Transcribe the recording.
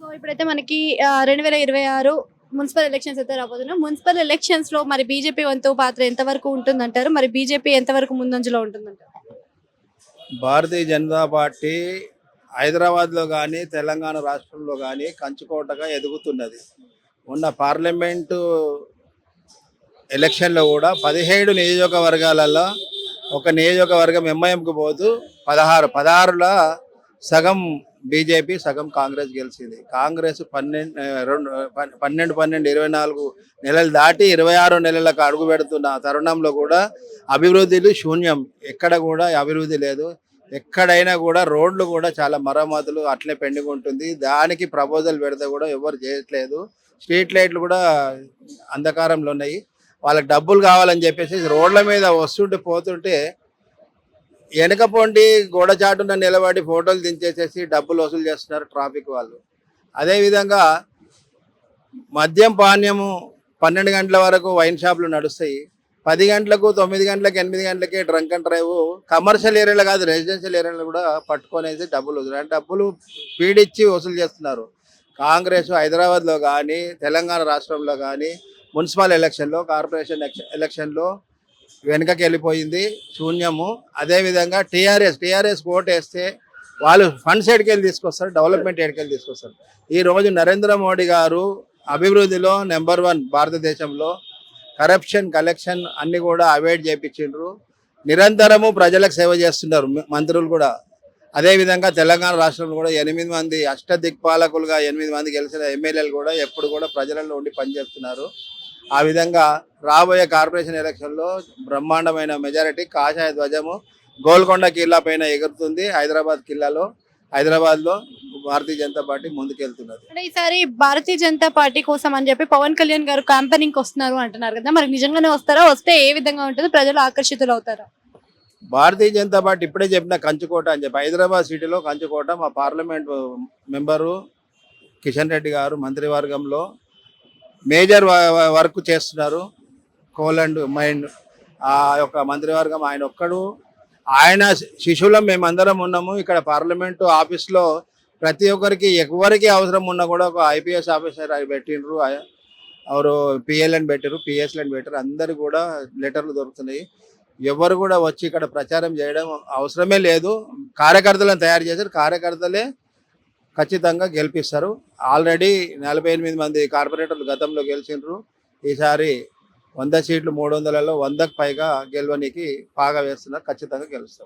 So ఇప్పుడైతే మనకి రెండు వేల ఇరవై ఆరు మున్సిపల్ ఎలక్షన్స్ అయితే రాబోతున్నాయి. మున్సిపల్ ఎలక్షన్స్లో మరి బీజేపీ వంతు పాత్ర ఎంతవరకు ఉంటుందంటారు? మరి బీజేపీ ఎంతవరకు ముందంజలో ఉంటుందంటారు? భారతీయ జనతా పార్టీ హైదరాబాద్లో కానీ తెలంగాణ రాష్ట్రంలో కానీ కంచుకోటగా ఎదుగుతున్నది. ఉన్న పార్లమెంటు ఎలక్షన్లో కూడా పదిహేడు నియోజకవర్గాలలో ఒక నియోజకవర్గం ఎంఐఎంకు పోతూ పదహారు. పదహారులో సగం బీజేపీ సగం కాంగ్రెస్ గెలిచింది. కాంగ్రెస్ పన్నెండు రెండు పన్నెండు పన్నెండు ఇరవై నాలుగు నెలలు దాటి ఇరవై ఆరు నెలలకు అడుగు పెడుతున్న తరుణంలో కూడా అభివృద్ధిలు శూన్యం. ఎక్కడ కూడా అభివృద్ధి లేదు. ఎక్కడైనా కూడా రోడ్లు కూడా చాలా మరమ్మతులు అట్లే పెండింగ్ ఉంటుంది దానికి ప్రపోజల్ పెడితే కూడా ఎవరు చేయట్లేదు. స్ట్రీట్ లైట్లు కూడా అంధకారంలో ఉన్నాయి. వాళ్ళకి డబ్బులు కావాలని చెప్పేసి రోడ్ల మీద వస్తుంటే పోతుంటే వెనకపోండి పొంటి గోడ చాటున నిలబడి ఫోటోలు దించేసేసి డబ్బులు వసూలు చేస్తున్నారు ట్రాఫిక్ వాళ్ళు. అదేవిధంగా మద్యం పానీయము పన్నెండు గంటల వరకు వైన్ షాపులు నడుస్తాయి. పది గంటలకు తొమ్మిది గంటలకు ఎనిమిది గంటలకి డ్రంక్ అండ్ డ్రైవ్ కమర్షియల్ ఏరియాలో కాదు రెసిడెన్షియల్ ఏరియాలో కూడా పట్టుకొనేసి డబ్బులు వసూలు- డబ్బులు పీడిచ్చి వసూలు చేస్తున్నారు. కాంగ్రెస్ హైదరాబాద్లో కానీ తెలంగాణ రాష్ట్రంలో కానీ మున్సిపల్ ఎలక్షన్లో కార్పొరేషన్ ఎలక్షన్లో వెనుకకి వెళ్ళిపోయింది శూన్యము అదేవిధంగా టీఆర్ఎస్ టీఆర్ఎస్ ఓటు వేస్తే వాళ్ళు ఫండ్స్ ఎడికెళ్ళి తీసుకొస్తారు డెవలప్మెంట్ ఎడికెళ్ళి తీసుకొస్తారు. ఈ రోజు నరేంద్ర మోడీ గారు అభివృద్ధిలో నెంబర్ వన్ భారతదేశంలో కరప్షన్ కలెక్షన్ అన్ని కూడా అవాయిడ్ చేయించిండ్రు నిరంతరము ప్రజలకు సేవ చేస్తున్నారు మంత్రులు కూడా. అదేవిధంగా తెలంగాణ రాష్ట్రంలో కూడా ఎనిమిది మంది అష్ట దిక్పాలకులుగా ఎనిమిది మంది గెలిచిన ఎమ్మెల్యేలు కూడా ఎప్పుడు కూడా ప్రజలలో ఉండి పనిచేస్తున్నారు. ఆ విధంగా రాబోయే కార్పొరేషన్ ఎలక్షన్లో బ్రహ్మాండమైన మెజారిటీ కాషాయ ధ్వజము గోల్కొండ కిల్లా పైన ఎగురుతుంది. హైదరాబాద్ కిల్లాలో హైదరాబాద్లో భారతీయ జనతా పార్టీ ముందుకెళ్తున్నది. అంటే ఈసారి భారతీయ జనతా పార్టీ కోసం అని చెప్పి పవన్ కళ్యాణ్ గారు క్యాంపెనింగ్ వస్తున్నారు అంటున్నారు కదా. మరి నిజంగానే వస్తారా? వస్తే ఏ విధంగా ఉంటుంది? ప్రజలు ఆకర్షితులు అవుతారా? భారతీయ జనతా పార్టీ ఇప్పుడే చెప్పిన కంచుకోట అని చెప్పి హైదరాబాద్ సిటీలో కంచుకోట మా పార్లమెంట్ మెంబరు కిషన్ రెడ్డి గారు మంత్రివర్గంలో మేజర్ వర్క్ చేస్తున్నారు. కోల్ అండ్ మైండ్ ఆ యొక్క మంత్రివర్గం ఆయన ఒక్కడు. ఆయన శిశువులం మేమందరం ఉన్నాము. ఇక్కడ పార్లమెంటు ఆఫీస్లో ప్రతి ఒక్కరికి ఎవరికి అవసరం ఉన్నా కూడా ఒక ఐపీఎస్ ఆఫీసర్ పెట్టిండ్రు. ఎవరు పిఎల్ఎన్ పెట్టారు పిఎస్ఎల్ఎన్ పెట్టారు అందరు కూడా లెటర్లు దొరుకుతున్నాయి. ఎవరు కూడా వచ్చి ఇక్కడ ప్రచారం చేయడం అవసరమే లేదు. కార్యకర్తలను తయారు చేశారు. కార్యకర్తలే ఖచ్చితంగా గెలిపిస్తారు. ఆల్రెడీ నలభై ఎనిమిది మంది కార్పొరేటర్లు గతంలో గెలిచిండ్రు. ఈసారి వంద సీట్లు మూడు వందలలో వందకు పైగా గెలవనికి పాగా వేస్తున్నారు. ఖచ్చితంగా గెలుస్తారు.